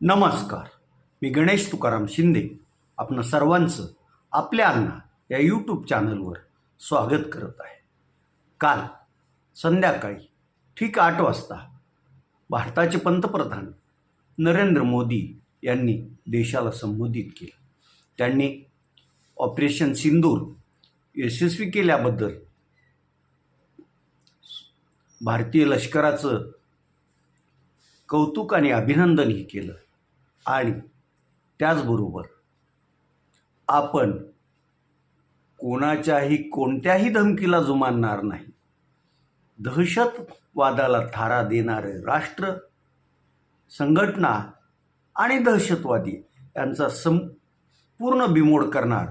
नमस्कार. मी गणेश तुकाराम शिंदे. आपण सर्वांचं आपल्या अण्णा या यूट्यूब चॅनलवर स्वागत करत आहे. काल संध्याकाळी ठीक आठ वाजता भारताचे पंतप्रधान नरेंद्र मोदी यांनी देशाला संबोधित केलं. त्यांनी ऑपरेशन सिंदूर यशस्वी केल्याबद्दल भारतीय लष्कराचं कौतुक आणि अभिनंदनही केलं. आणि त्याचबरोबर आपण कोणाच्याही कोणत्याही धमकीला जुमानणार नाही. दहशतवादाला थारा देणारे राष्ट्र संघटना आणि दहशतवादी यांचा संपूर्ण बिमोड करणार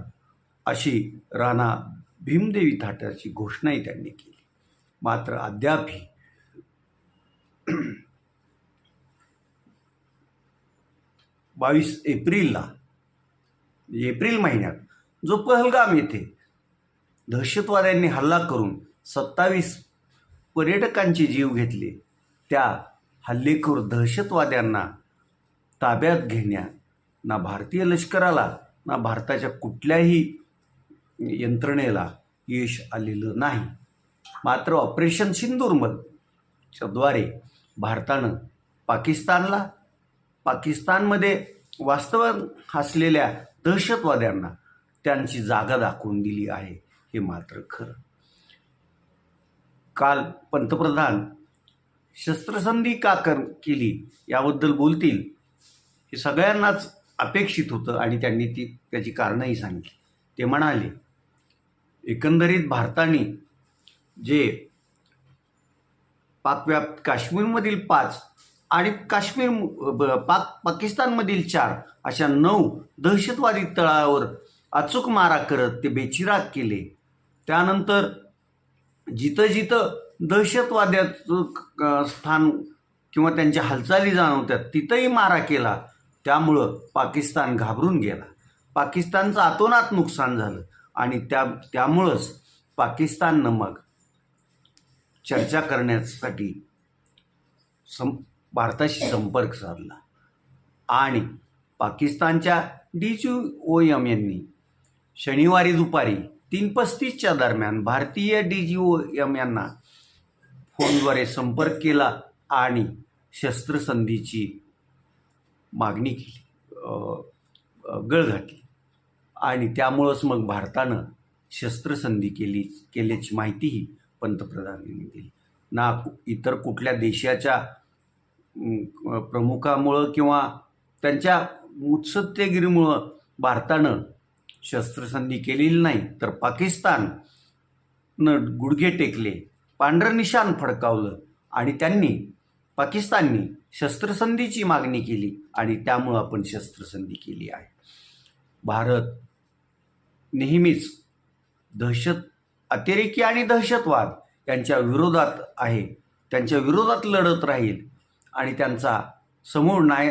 अशी राणा भीमदेवी थाटाची घोषणाही त्यांनी केली. मात्र अद्यापही बावीस एप्रिलला म्हणजे एप्रिल महिन्यात जो पहलगाम येथे दहशतवाद्यांनी हल्ला करून सत्तावीस पर्यटकांचे जीव घेतले त्या हल्लेखोर दहशतवाद्यांना ताब्यात घेण्यात ना भारतीय लष्कराला ना भारताच्या कुठल्याही यंत्रणेला यश आलेलं नाही. मात्र ऑपरेशन सिंदूरमधच्या द्वारे भारतानं पाकिस्तानला पाकिस्तानमध्ये वास्तवात असलेल्या दहशतवाद्यांना त्यांची जागा दाखवून दिली आहे हे मात्र खरं. काल पंतप्रधान शस्त्रसंधी का कर केली याबद्दल बोलतील हे सगळ्यांनाच अपेक्षित होतं आणि त्यांनी ती त्याची कारणंही सांगितली. ते म्हणाले एकंदरीत भारताने जे पाकव्याप्त काश्मीरमधील पाच आणि काश्मीर पाक पाकिस्तानमधील चार अशा नऊ दहशतवादी तळावर अचूक मारा करत ते बेचिराग केले. त्यानंतर जिथं जिथं दहशतवाद्याचं स्थान किंवा त्यांच्या हालचाली जाणवतात तिथंही मारा केला. त्यामुळं पाकिस्तान घाबरून गेला. पाकिस्तानचं अतोनात नुकसान झालं आणि त्या त्यामुळंच पाकिस्ताननं मग चर्चा करण्यासाठी सं भारताशी संपर्क साधला. आणि पाकिस्तानच्या डी जी ओ एम यांनी शनिवारी दुपारी तीन पस्तीसच्या दरम्यान भारतीय डी जी ओ एम यांना फोनद्वारे संपर्क केला आणि शस्त्रसंधीची मागणी केली गळ घातली. आणि त्यामुळंच मग भारतानं शस्त्रसंधी केली केल्याची माहितीही पंतप्रधानांनी दिली. ना इतर कुठल्या देशाच्या प्रमुखामुळं किंवा त्यांच्या उत्सत्यगिरीमुळं भारतानं शस्त्रसंधी केलेली नाही तर पाकिस्ताननं गुडघे टेकले पांढरं निशाण फडकावलं आणि त्यांनी पाकिस्ताननी शस्त्रसंधीची मागणी केली आणि त्यामुळं आपण शस्त्रसंधी केली आहे. भारत नेहमीच दहशत अतिरेकी आणि दहशतवाद यांच्या विरोधात आहे त्यांच्या विरोधात लढत राहील आणि त्यांचा समूळ नाय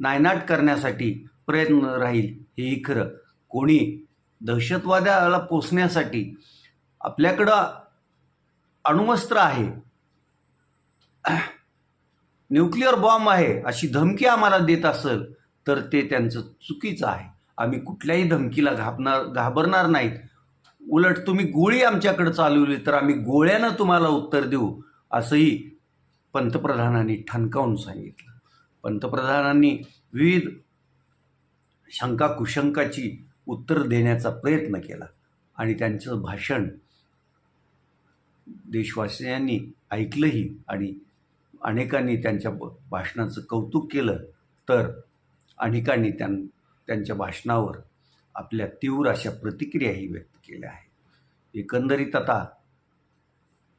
नायनाट करण्यासाठी प्रयत्न राहील हेही खरं. कोणी दहशतवाद्याला पोचण्यासाठी आपल्याकडं अणुवस्त्र आहे. न्यूक्लिअर बॉम्ब आहे अशी धमकी आम्हाला देत असेल तर ते त्यांचं चुकीचं आहे. आम्ही कुठल्याही धमकीला घाबणार घाबरणार नाहीत. उलट तुम्ही गोळी आमच्याकडे चालवली तर आम्ही गोळ्यानं तुम्हाला उत्तर देऊ असंही पंतप्रधानांनी ठणकावून सांगितलं. पंतप्रधानांनी विविध शंका कुशंकाची उत्तर देण्याचा प्रयत्न केला आणि त्यांचं भाषण देशवासियांनी ऐकलंही आणि अनेकांनी त्यांच्या ब- भाषणाचं कौतुक केलं तर अनेकांनी त्यां त्यांच्या भाषणावर आपल्या तीव्र अशा प्रतिक्रियाही व्यक्त केल्या आहेत. एकंदरीत आता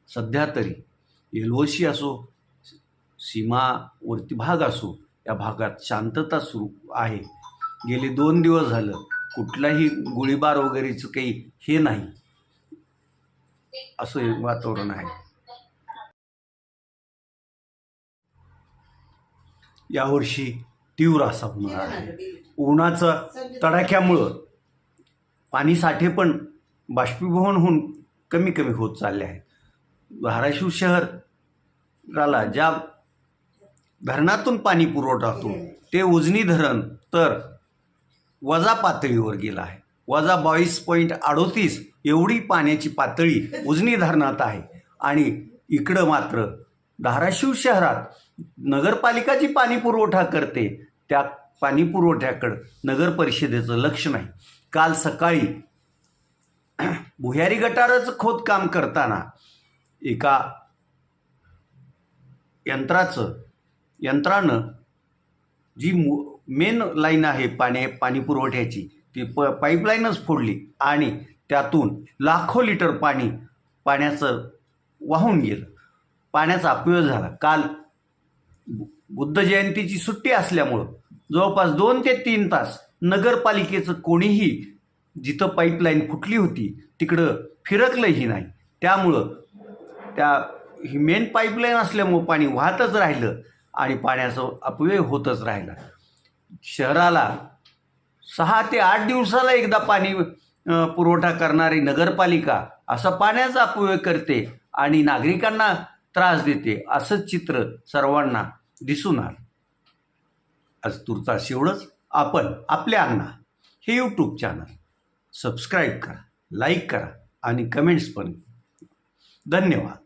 सध्या तरी एलओसी असो सीमावर्ती भाग असो या भागात शांतता सुरू आहे. गेले दोन दिवस झालं कुठलाही गोळीबार वगैरेचं काही हे नाही. असं हे वातावरण आहे. यावर्षी तीव्र असा होणार आहे. उन्हाचं तडाख्यामुळं पाणी साठे पण बाष्पीभवन होऊन कमी कमी होत चालले आहेत धाराशिव शहराला ज्या धरणातून पाणी पुरवठा होतो. ते उजनी धरण तर वजा पातळीवर गेलं आहे. वजा बावीस पॉईंट अडोतीस एवढी पाण्याची पातळी उजनी धरणात आहे. आणि इकडं मात्र धाराशिव शहरात नगरपालिका जी पाणी पुरवठा करते त्या पाणी पुरवठ्याकडं नगर परिषदेचं लक्ष नाही. काल सकाळी भुयारी गटारच खोदकाम करताना एका यंत्राचं यंत्रानं जी मु मेन लाईन आहे पाणी पाणी पुरवठ्याची ती प पाईपलाईनच फोडली आणि त्यातून लाखो लिटर पाणी पाण्याचं वाहून गेलं. पाण्याचा अपव्यय झाला. काल बुद्ध जयंतीची सुट्टी असल्यामुळं जवळपास दोन ते तीन तास नगरपालिकेचं कोणीही जिथं पाईपलाईन फुटली होती तिकडं फिरकलंही नाही. त्यामुळं त्या ही मेन पाईपलाईन असल्यामुळं पाणी वाहतच राहिलं. आणि पाण्याचं अपव्यय होतच राहिला. शहराला सहा ते आठ दिवसाला एकदा पाणी पुरवठा करणारी नगरपालिका असा पाण्याचा अपव्यय करते आणि नागरिकांना त्रास देते असंच चित्र सर्वांना दिसून आलं. आज तुर्तास एवढंच आपण आपल्या अण्णा हे यूट्यूब चॅनल सबस्क्राईब करा लाईक करा आणि कमेंट्स पण. धन्यवाद.